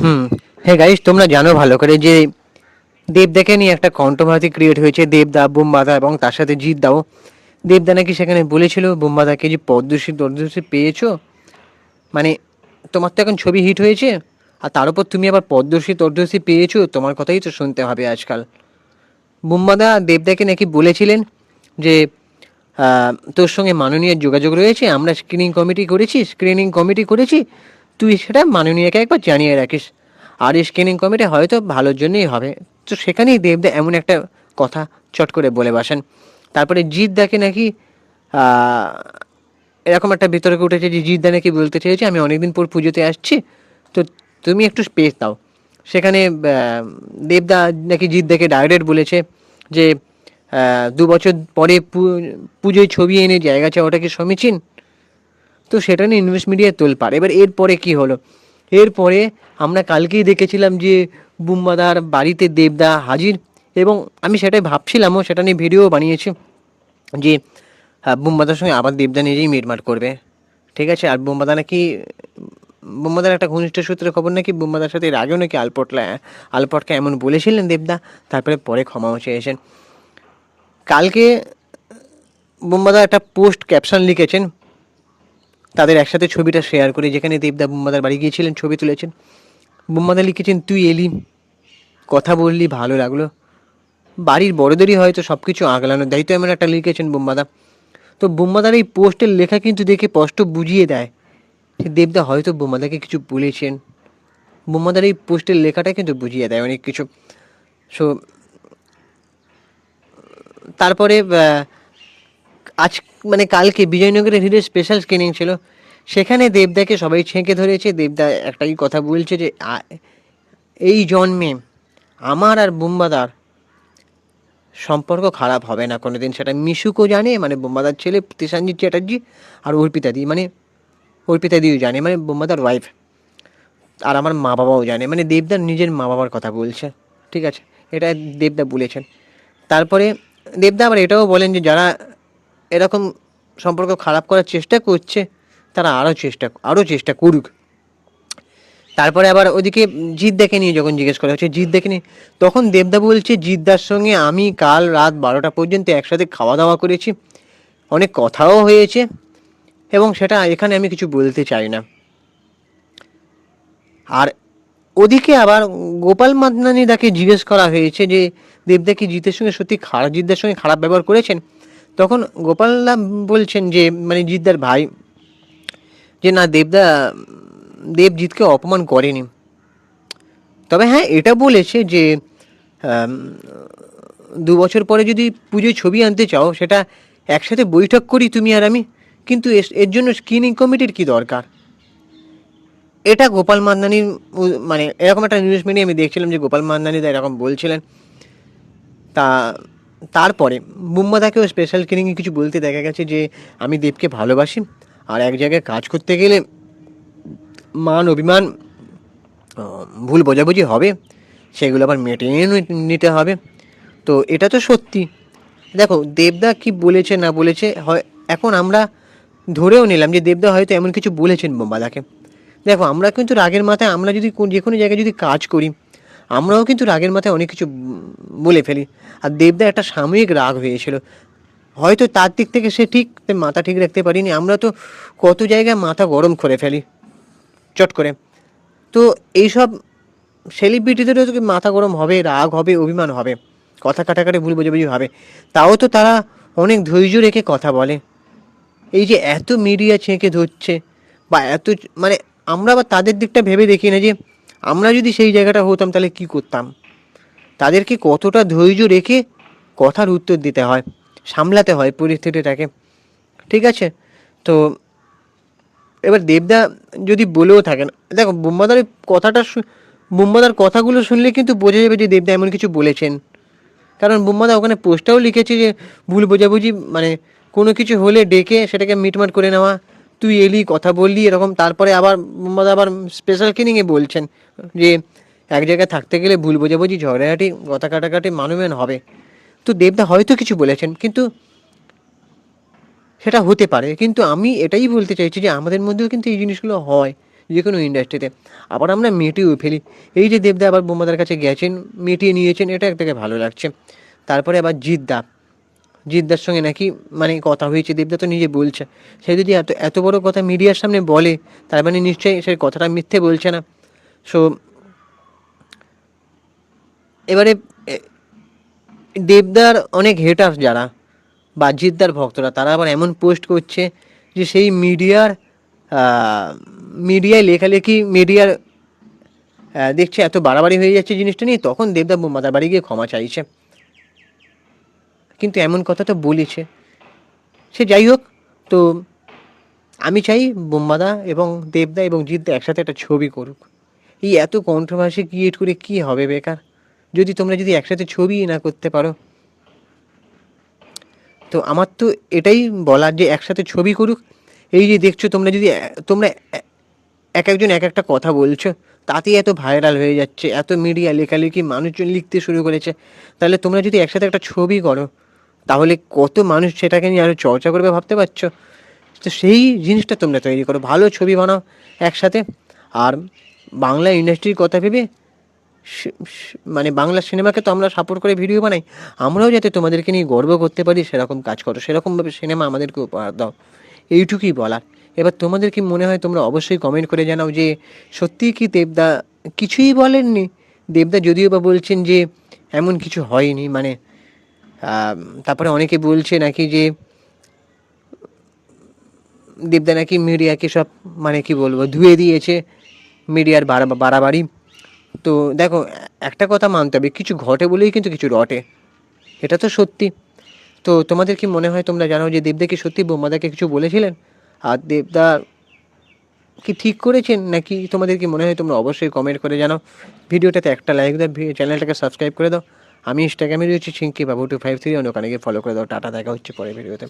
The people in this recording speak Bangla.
হুম। হ্যাঁ গাইস তোমরা জানো ভালো করে যে দেবদাকে নিয়ে একটা কন্ট্রোভার্সি ক্রিয়েট হয়েছে দেবদা বুম্বাদা এবং তার সাথে জিৎ দাও। দেবদা নাকি সেখানে বলেছিল বুম্বাদাকে যে পদ্মশ্রী পদ্মশ্রী পেয়েছ? মানে তোমার তো এখন ছবি হিট হয়েছে, আর তার উপর তুমি আবার পদ্মশ্রী তদ্মশ্রী পেয়েছ, তোমার কথাই তো শুনতে হবে আজকাল। বুম্বাদা দেবদাকে নাকি বলেছিলেন যে তোর সঙ্গে মাননীয় যোগাযোগ রয়েছে, আমরা স্ক্রিনিং কমিটি করেছি স্ক্রিনিং কমিটি করেছি তুই সেটা মাননীয়কে একবার জানিয়ে রাখিস। আর স্ক্রিনিং কমিটি হয়তো ভালোর জন্যই হবে। তো সেখানেই দেবদা এমন একটা কথা চট করে বলে বাসেন। তারপরে জিৎ দাকে নাকি এরকম একটা বিতর্ক উঠেছে যে জিৎদা নাকি বলতে চেয়েছে, আমি অনেকদিন পর পুজোতে আসছি, তো তুমি একটু স্পেস দাও। সেখানে দেবদা নাকি জিৎদাকে ডাইরেক্ট বলেছে যে দু বছর পরে পুজোয় ছবি এনে জায়গা চাওয়া ওটা কি সমীচীন। তো সেটা নিয়ে ইনভেস্ট মিডিয়া তোলপার এবার এরপরে কি হলো? এরপরে আমরা কালকেই দেখেছিলাম যে বুম্বাদার, বাড়িতে দেবদা হাজির এবং আমি সেটাই ভাবছিলামও, সেটা নিয়ে ভিডিও বানিয়েছি যে বুম্বাদার সঙ্গে আবার দেবদা নিজেই মিটমাট করবে। ঠিক আছে? আর বুম্বাদা নাকি, বুম্বাদার একটা ঘনিষ্ঠ সূত্রে খবর নাকি বুম্বাদার সাথে এর আগেও নাকি আলপটলা আলপটকে এমন বলেছিলেন দেবদা, তারপরে পরে ক্ষমাও চেয়েছেন। কালকে বুম্বাদা একটা পোস্ট ক্যাপশন লিখেছেন তাদের একসাথে ছবিটা শেয়ার করে, যেখানে দেবদা বুম্বাদার বাড়ি গিয়েছিলেন, ছবি তুলেছেন। বুম্বাদা লিখেছেন, তুই এলি, কথা বললি, ভালো লাগল। বাড়ির বড়দেরই হয়তো সব কিছু আগলানোর দায়িত্ব। এমন একটা লিখেছেন বুম্বাদা। তো বুম্বাদার এই পোস্টের লেখা কিন্তু দেখে স্পষ্ট বুঝিয়ে দেয় যে দেবদা হয়তো বুম্বাদাকে কিছু বলেছেন। বুম্বাদার এই পোস্টের লেখাটা কিন্তু বুঝিয়ে দেয় অনেক কিছু। সো তারপরে আজ মানে কালকে বিজয়নগরের হিরে স্পেশাল স্ক্রিনিং ছিল। সেখানে দেবদাকে সবাই ছেঁকে ধরেছে। দেবদা একটাই কথা বলছে যে এই জন্মে আমার আর বুম্বাদার সম্পর্ক খারাপ হবে না কোনো দিন সেটা মিশুকও জানে মানে বোম্বাদার ছেলে প্রতিশানজিৎ চ্যাটার্জি আর অর্পিতাদি মানে অর্পিতাদিও জানে মানে বোম্বাদার ওয়াইফ আর আমার মা বাবাও জানে মানে দেবদার নিজের মা বাবার কথা বলছে। ঠিক আছে? এটা দেবদা বলেছেন। তারপরে দেবদা আবার এটাও বলেন যে, যারা এরকম সম্পর্ক খারাপ করার চেষ্টা করছে, তারা আরও চেষ্টা আরও চেষ্টা করুক। তারপরে আবার ওদিকে জিদ্দাকে নিয়ে যখন জিজ্ঞেস করা হচ্ছে, জিদ্দাকে নিয়ে, তখন দেবদা বলছে, জিদ্দার সঙ্গে আমি কাল রাত বারোটা পর্যন্ত একসাথে খাওয়া দাওয়া করেছি, অনেক কথাও হয়েছে, এবং সেটা এখানে আমি কিছু বলতে চাই না। আর ওদিকে আবার গোপাল মাদনানি দাকে জিজ্ঞেস করা হয়েছে যে, দেবদা কি জিতের সঙ্গে সত্যি খারাপ, জিদ্দার সঙ্গে খারাপ ব্যবহার করেছেন? তখন গোপালদা বলছেন যে মানে জিদ্দার ভাই, যে না দেবদা দেবজিৎকে অপমান করেনি। তবে হ্যাঁ এটা বলেছে যে দু বছর পরে যদি পুজোয় ছবি আনতে চাও, সেটা একসাথে বৈঠক করি তুমি আর আমি, কিন্তু এর জন্য স্ক্রিনিং কমিটির কি দরকার? এটা গোপাল মান্নানির উ- মানে এরকম একটা নিউজ মিডিয়া আমি দেখছিলাম যে গোপাল মান্নানি দা এরকম বলছিলেন। তা তারপরে, বুম্বাদাকেও স্পেশাল ক্লিনিংয়ে কিছু বলতে দেখা গেছে যে, আমি দেবকে ভালোবাসি, আর এক জায়গায় কাজ করতে গেলে মান, অভিমান ভুল বোঝাবুঝি হবে, সেগুলো আবার মেটিয়ে নিতে হবে। তো এটা তো সত্যি। দেখো, দেবদা কি বলেছে না বলেছে, হয়, এখন আমরা ধরেও নিলাম যে দেবদা হয়তো এমন কিছু বলেছেন বোম্বাদাকে। দেখো, আমরা কিন্তু রাগের মাথায় আমরা যদি যে কোনো জায়গায় যদি কাজ করি আমরাও কিন্তু রাগের মাথায় অনেক কিছু বলে ফেলি। আর দেবদা একটা সাময়িক রাগ হয়েছিল। হয়তো তার দিক থেকে সে ঠিক মাথা ঠিক রাখতে পারিনি। আমরা তো কত জায়গায় মাথা গরম করে ফেলি। চট করে। তো এইসব সেলিব্রিটিদেরও তো মাথা গরম হবে, রাগ হবে, অভিমান হবে। কথা কাটাকাটি, ভুল বোঝাবুঝি হবে। তাও তো তারা অনেক ধৈর্য রেখে কথা বলে। এই যে এত মিডিয়া ছেঁকে ধরছে বা এত মানে আমরা আবার তাদের দিকটা ভেবে দেখি না যে আমরা যদি সেই জায়গাটা হতাম, তাহলে কি করতাম? তাদেরকে কতটা ধৈর্য রেখে কথার উত্তর দিতে হয়, সামলাতে হয় পরিস্থিতিটাকে। ঠিক আছে? তো এবার দেবদা যদি বলেও থাকেন, দেখো বুম্বাদার কথাটা বুম্বাদার কথাগুলো শুনলে কিন্তু বোঝা যাবে যে দেবদা এমন কিছু বলেছেন। কারণ বুম্বাদা ওখানে পোস্টটাও লিখেছে যে ভুল বোঝাবুঝি মানে কোনো কিছু হলে ডেকে সেটাকে মিটমাট করে নেওয়া তুই এলি, কথা বললি, এরকম। তারপরে আবার বুম্বাদা আবার স্পেশাল কিনিংয়ে বলছেন যে, এক জায়গায় থাকতে গেলে ভুল বোঝাবুঝি, ঝগড়াঝাটি, কথা কাটাকাটি মানুমেন হবে। তো দেবদা হয়তো কিছু বলেছেন, কিন্তু সেটা হতে পারে। কিন্তু আমি এটাই বলতে চাইছি যে, আমাদের মধ্যেও কিন্তু এই জিনিসগুলো হয় যে কোনো ইন্ডাস্ট্রিতে আবার আমরা মিটিয়েও ফেলি। এই যে দেবদা আবার বোমাদার কাছে গেছেন, মিটিয়ে নিয়েছেন, এটা থেকে ভালো লাগছে। তারপরে আবার জিদ্দা। জিদ্দার সঙ্গে নাকি মানে কথা হয়েছে, দেবদা তো নিজে বলছে। সে যদি এত এত বড় কথা মিডিয়ার সামনে বলে, তার মানে নিশ্চয়ই সে কথাটা মিথ্যে বলছে না। সো এবারে দেবদার অনেক হেটার যারা বা জিদ্দার ভক্তরা, তারা আবার এমন পোস্ট করছে যে সেই মিডিয়ার মিডিয়ায় লেখালেখি, মিডিয়ার দেখছে এত বাড়াবাড়ি হয়ে যাচ্ছে জিনিসটা নিয়ে, তখন দেবদা বোমাদার বাড়ি গিয়ে ক্ষমা চাইছে। কিন্তু এমন কথা তো বলেছে। সে যাই হোক, তো আমি চাই বোম্বাদা এবং দেবদা এবং জিদ্দা একসাথে একটা ছবি করুক। এই এত কন্ট্রোভার্সি ক্রিয়েট করে কি হবে বেকার? যদি তোমরা যদি একসাথে ছবি না করতে পারো। তো আমার তো এটাই বলার যে একসাথে ছবি করুক। এই যে দেখছ তোমরা যদি, তোমরা এক একজন এক একটা কথা বলছো, তাতেই এত ভাইরাল হয়ে যাচ্ছে, এত মিডিয়া লেখালেখি মানুষজন লিখতে শুরু করেছে। তাহলে তোমরা যদি একসাথে একটা ছবি করো তাহলে কত মানুষ সেটাকে নিয়ে আরও চর্চা করবে ভাবতে পারছ? তো সেই জিনিসটা তোমরা তৈরি করো, ভালো ছবি বানাও একসাথে। আর বাংলা ইন্ডাস্ট্রির কথা ভেবে মানে বাংলা সিনেমাকে তো আমরা সাপোর্ট করে ভিডিও বানাই, আমরাও যাতে তোমাদেরকে নিয়ে গর্ব করতে পারি, সেরকম কাজ করো, সেরকমভাবে সিনেমা আমাদেরকে উপহার দাও। এইটুকুই বলার। এবার তোমাদের কি মনে হয় তোমরা অবশ্যই কমেন্ট করে জানাও যে সত্যিই কি দেবদা কিছুই বলেননি? দেবদা যদিও বা বলছেন যে, এমন কিছু হয়নি মানে তারপরে অনেকে বলছে নাকি যে, দেবদা নাকি মিডিয়াকে সব মানে কি বলব, ধুয়ে দিয়েছে মিডিয়ার বাড়াবাড়ি। তো দেখো, একটা কথা মানতে হবে, কিছু ঘটে বলেই কিন্তু কিছু রটে। এটা তো সত্যি। তো তোমাদের কি মনে হয়, তোমরা জানো যে দেবদা কি সত্যি বোমাদাকে কিছু বলেছিলেন? আর দেবদা কি ঠিক করেছেন? নাকি তোমাদের কি মনে হয়, তোমরা অবশ্যই কমেন্ট করে জানাও। ভিডিওটাতে একটা লাইক দাও চ্যানেলটাকে সাবস্ক্রাইব করে দাও। আমি ইনস্টাগ্রামে রয়েছি সিঙ্কি বাবু টু ফাইভ থ্রি কানে গিয়ে ফলো করে দাও, টাটা, দেখা হচ্ছে পরে ভিডিওতে